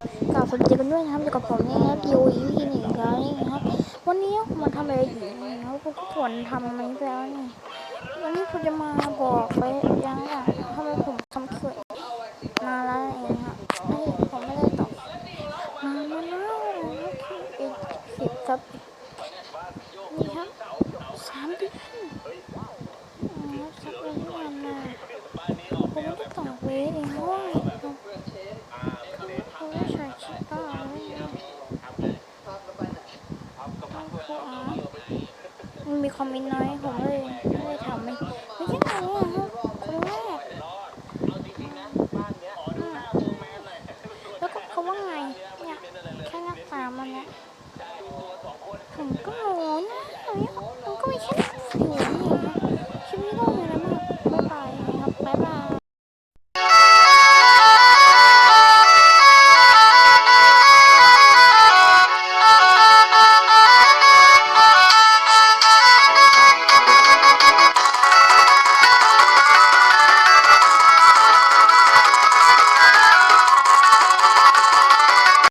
กล่าวสวัสดีกันด้วยนะครับอยู่กับผมนี่ครับยูอีพีหนึ่งแล้วนี่ครับ วันนี้มาทำอะไรอยู่นะครับผมก็ควรทำมันแล้วนี่วันนี้ผมจะมาบอกไปยังอะทำไมผมทำคลิปมาแล้วเองครับนี่ผมไม่ได้ตอบมามาแล้วนะครับอีกสิบครับนี่ครับสามเดือนอืมสักเดือนที่ผ่านมาผมไม่ได้ตอบเลยเองว่าไม่ใช่ชิต้าเลย มันมีคอมเมนต์น้อยผมเลย